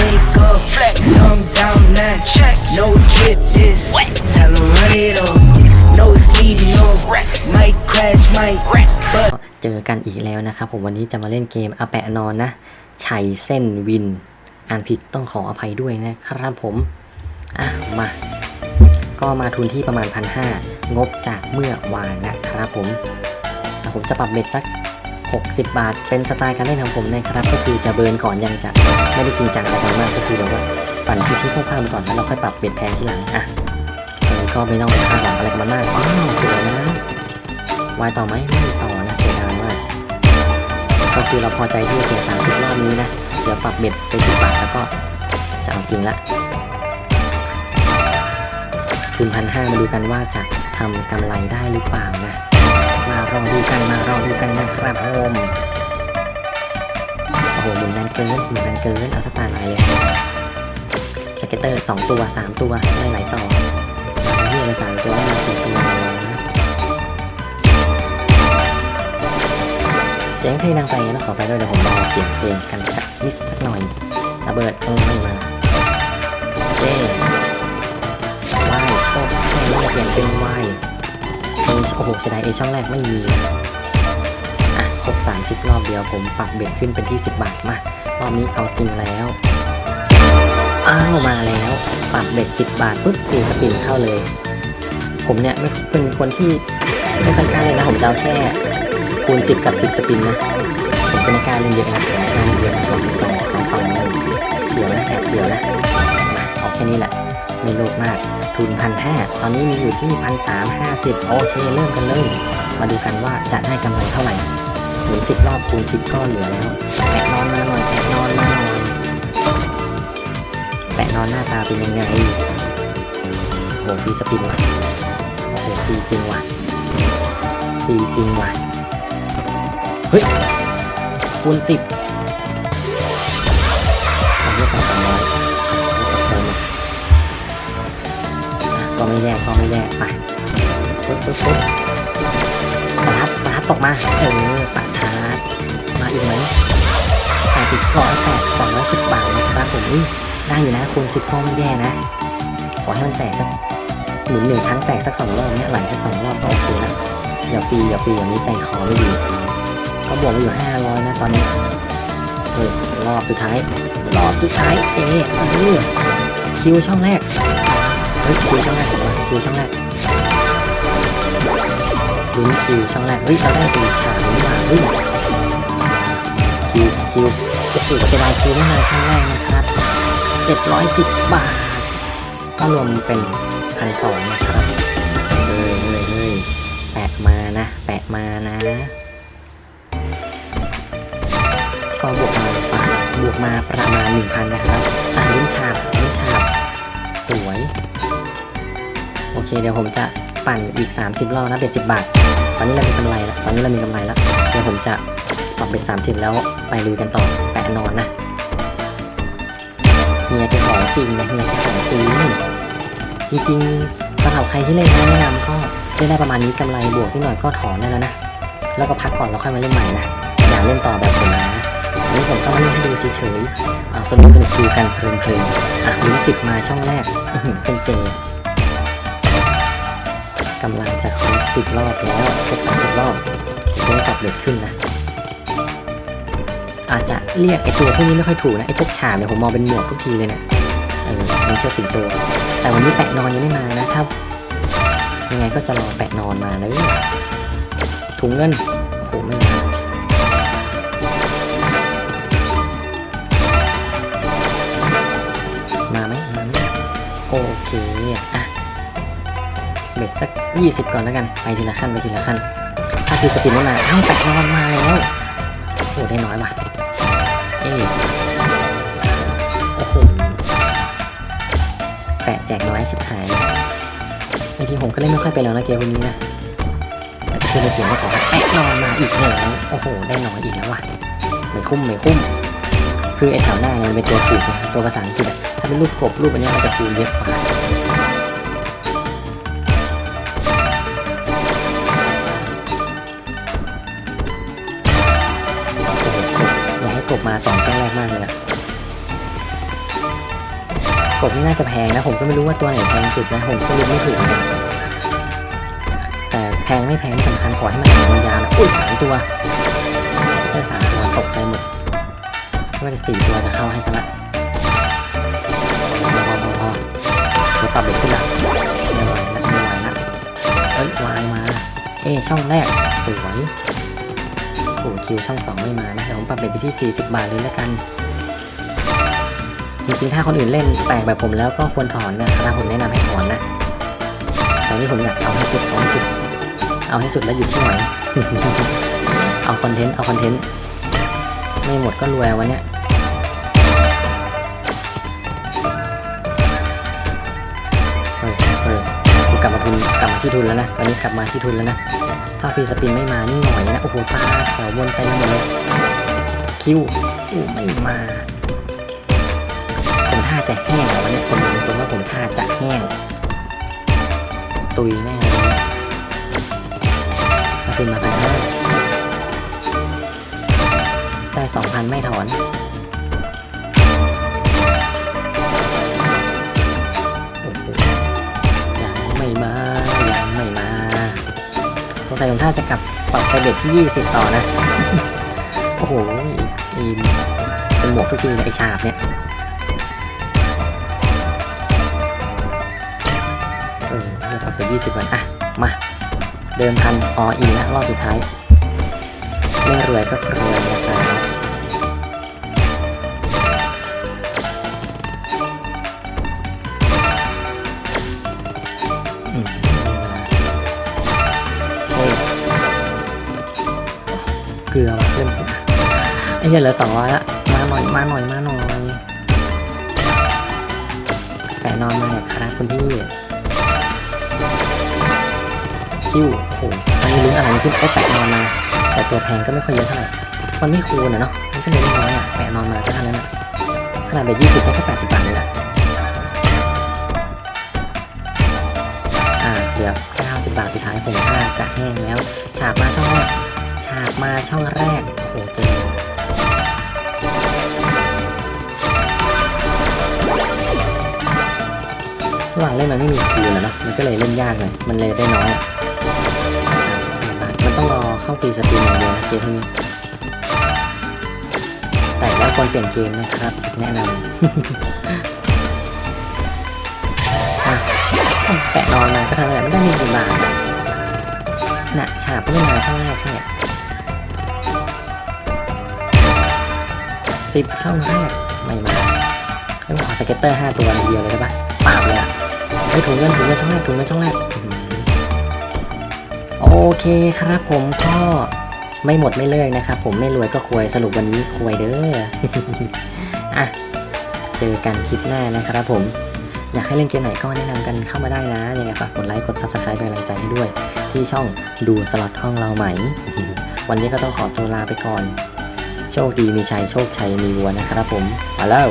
wake up, flex, thumb down now. Check, no drip this. Tell 'em run it up. No sleep, no rest. Might crash, might wreck, but. เจอกันอีกแล้วนะครับผมวันนี้จะมาเล่นเกมอาแปะนอนนะชัยเส้นวิน อ่านผิดต้องขออภัยด้วยนะครับผม อะมา ก็มาทุนที่ประมาณพันห้างบจากเมื่อวานนะครับผมอะผมจะปรับเบ็ดสัก 60 บาท เป็นสไตล์การเล่นของผมนะครับ ก็คือจะเบิร์นก่อนยังจะไม่ได้จริงจังอะไรกันมากก็คือแบบว่าปั่นที่ที่ข้างๆไปก่อนแล้วเราค่อยปรับเบ็ดแพงทีหลังอะยังไงก็ไม่ต้องไปคาดหวังอะไรกับมันมากอ้าวสวยนะวายต่อไหมไม่ต่อนะเสียดายมากก็คือเราพอใจที่จะเสียสามสิบรอบนี้นะเดี๋ยวปรับเบ็ดไปสิบบาทแล้วก็จะเอาจริงละทุนพันห้ามาดูกันว่าจะทำกำไรได้หรือเปล่านะารอดูกันมารอดูกันนะครับผมโอ้โหหมุนนานเกินหมุนนานเกินเอาสตาร์ไลน์เลยสเก็ตเตอร์สองตัวสามตัวได้หลายต่อมาที่เลยสามตัวไมาสี่ตัวนะเจ๊งเพลงดังไปแล้วขอไปด้วยเดี๋ยวผมรอเสียงเพลงกันสักนิดสักหน่อยระเบิดเออไม่มาเจ้วายโอ้แค่นี้เปลี่ยนเป็นวาย โอ้โหเสียดายเอช่องแรกไม่มีอะครบ30 รอบเดียวผมปรับเบ็ดขึ้นเป็นที่ 10 บาทมารอบนี้เอาจริงแล้วอ้าวมาแล้วปรับเบ็ด 10 บาทปุ๊บตีสปินเข้าเลย ผมเนี่ยไม่เป็นคนที่ไม่ค่อยกล้าเล่นะผมจะเอาแค่คูณ10 กับ 10 สปินนะผมจะไม่กล้าเล่นเยอะนะกล้าเล่นเยอะต่อต่อต่อต่อเสียวนะแอบเสียวนะมาเอาแค่นี้แหละไม่โลภมาก ทุนพันห้าตอนนี้มีอยู่ที่พันสามห้าสิบโอเคเริ่มกันเลย มาดูกันว่าจะได้กำไรเท่าไหร่หมุนสิบรอบคูณสิบก็เหลือแล้วแปะนอนมาหน่อยแปะนอนมาหน่อยแปะนอนหน้าตาเป็นยังไงโหฟีสปินว่ะโอ้โหฟีจริงว่ะฟีจริงว่ะเฮ้ยคูณสิบ ไม่แย่ก็ไม่แย่ไปปุ๊บปุ๊บปุ๊บประทัดประทัดตกมาเออประทัดมาอีกไหมแปดสิบร้อยแปดสองร้อยสิบบาทนะครับผมอุ้ยได้อยู่นะคูณสิบก็ไม่แย่นะ ขอให้มันแตกสักหมุนหนึ่งครั้งแตกสักสองรอบเนี้ยไหลสักสองรอบก็โอเคแล้วอย่าฟรีอย่าฟรีอย่างนี้ใจคอไม่ดีก็บวกไปอยู่ห้าร้อยนะตอนนี้เฮ้ยรอบสุดท้ายรอบสุดท้ายเจ๊เออคิวช่องแรก ฮ้ยคิวช่องแรกของเราคิวช่องแรกลุ้นคิวช่องแรกเฮ้ยเราได้ตีฉากนี้มาเฮ้ยคิวคิวโอ้โหเสียดายคิวไม่มาช่องแรกนะครับเจ็ดร้อยสิบบาทก็รวมเป็นพันสองนะครับเฮ้ยเฮ้ยเฮ้ยแปะมานะ แปะมานะก็บวกมาปะบวกมาประมาณหนึ่งพันนะครับอ่าลิ้นฉาบลิ้นฉาบสวย โอเคเดี๋ยวผมจะปั่นอีก 30 รอบนะเบ็ด10บาท ตอนนี้เรามีกำไรแล้ว ตอนนี้เรามีกำไรแล้ว เดี๋ยวผมจะปรับเบ็ด30แล้วไปลุยกันต่อ แปะนอนนะเฮียจะของจริงนะเฮียจะของจริงจริงๆสำหรับใครที่เล่นแนะนำก็เล่นได้ประมาณนี้กำไรบวกนิดหน่อยก็ถอนได้แล้วนะ แล้วก็พักก่อนแล้วค่อยมาเล่นใหม่นะ อย่าเล่นต่อแบบผมนะอันนี้ผมก็มาเล่นให้ดูเฉยๆเอาสนุกสนุกดูกันเพลินๆอะลิ้นสิบมาช่องแรกเป็นเจ กำลังจะครบสิบรอบแล้วครบสามสิบรอบจะได้ปรับเบ็ดขึ้นนะ อาจจะเรียกไอตัวพวกนี้ไม่ค่อยถูกนะ ไอพวกฉาบเนี่ยผมมองเป็นหมวกทุกทีเลยเนี่ยเออมันเชื่อสิงตัวแต่วันนี้แปะนอนยังไม่มานะถ้ายังไงก็จะรอแปะนอนมาเลยถุงเงินโอ้โหไม่มามาไหมมาไหมโอเคอะ เบ็ดสัก 20 ก่อนแล้วกัน ไปทีละขั้นไปทีละขั้น ถ้าคือสปินไม่มาอ้าแปะนอนมาแล้วโอ้ได้น้อยว่ะ เอ๊โอ้โหแปะแจกน้อยชิบหายเลยจริงๆผมก็เล่นไม่ค่อยเป็นแล้วนะเกมวันนี้นะอาจจะคือเป็นเสียงม่ขอแปะนอนมาอีกแล้วโอ้โห ได้น้อยอีกแล้วว่ะไม่คุ้มไม่คุ้ม คือไอ้แถวหน้าเนี่ยมันเป็นตัวถูกตัวภาษาอังกฤษถ้าเป็นรูปกบรูปอันนี้มันจะคูณเยอะกว่า กบมาสองแจ้งแรกมากเลยอะกบนี่น่าจะแพงนะ ผมก็ไม่รู้ว่าตัวไหนแพงสุดนะ ผมก็รู้ไม่ถูกนกันแต่แพงไม่แพงสำคัญขอให้มันแข็งยาวนะอุ้ยสามตัวได้สามตัวตกใจหมดว่าจะสี่ตัวจะเข้าให้ซะละพอพอพอพอเดี๋ยวปรับเบ็ดขึ้นละไม่ไหวละไม่ไหวละเอ้ยวายมา เอ้ช่องแรกสวย โอ้คิวช่องสองไม่มานะเดี๋ยวผมปรับเบ็ดไปที่ 40 บาทเลยแล้วกัน จริงๆ ถ้าคนอื่นเล่นแตกแบบผมแล้วก็ควรถอนนะครับผมแนะนำให้ถอนนะแต่นี่ผมอยากเอาให้สุดเอาให้สุด เอาให้สุดแล้วหยุดที่ไหนเอาคอนเทนต์ เอาคอนเทนต์ ไม่หมดก็รวยวันเนี้ย ทุนกลับมาที่ทุนแล้วนะตอนนี้กลับมาที่ทุนแล้วนะ ถ้าฟรีสปินไม่มานี่หน่อยนะ โอ้โหตาแถวบนไปหมดเลยคิวอู้ไม่มา ผมท่าจะแห้งอวันนี้ผมบอกตรงว่าผมท่าจะแห้ง ตุยแน่เลยมาเป็นมาพันห้าได้สองพันไม่ถอน สงสัยผมท่าจะกลับปรับไปเบ็ดที่ 20 ต่อนะ โอ้โหอีเป็นหมวกทุกทีเลยไอชาบเนี่ยเออเลือกปรับไป20วันอะ มา เดิมพันออีนแล้วรอบสุดท้าย ไม่รวยก็รวย เกลือว่ะเพื่อนไอ้เหี้ยเหลือสองร้อยละมาหน่อยมาหน่อยมาหน่อยแปะนอนมาเนี่ยครับคุณพี่คิวโอ้โหมันมีลุ้นอะไรขึ้นไอ้แปะนอนมาแต่ตัวแพงก็ไม่ค่อยเยอะเท่าไหร่มันไม่คูณอะเนาะมันก็เลยน้อยอะแปะนอนมาก็เท่านั้นอะขนาดเบ็ดยี่สิบก็แค่แปดสิบบาทเลยแหละอ่าเหลือเก้าสิบบาทสุดท้ายผมถ้าจะแห้งแล้ว ฉากมาช่องแรกากมาช่องแรก โอ้โหเจ๋งหว่างเล่นมันไม่มีคูณอะเนาะ มันก็เลยเล่นยากหน่อยมันเลยได้น้อยอะมันต้องรอเข้าปีสปินอย่างเดียวนะเกมนี้แต่แล้วควรเปลี่ยนเกมนะครับ แนะนำแปะนอนมาก็ทำอะไรไม่ได้มีกี่บาทน่ะฉาบก็ไม่มาช่องแรกแค่ สิบช่องแรกไม่มาให้ผมขอสเก็ตเตอร์ห้าตัวในเดียวเลยได้ปะปราบเลยอะไอ้ยถุงเงินถุงเงินช่องแรกถุงเงินช่องแรกอื้อหือโอเคครับผมก็ไม่หมดไม่เลิกนะครับ ผมไม่รวยก็ควยสรุปวันนี้ควยเด้ออะเจอกันคลิปหน้านะครับผมอยากให้เล่นเกมไหนก็แนะนำกันเข้ามาได้นะยังไงฝากกดไลค์กด subscribe เป็นกำลังใจให้ด้วย ที่ช่องดูสล็อตห้องเราไหม วันนี้ก็ต้องขอตัวลาไปก่อน โชคดีมีชัยโชคชัยมีวัวนะครับผมมาแล้ว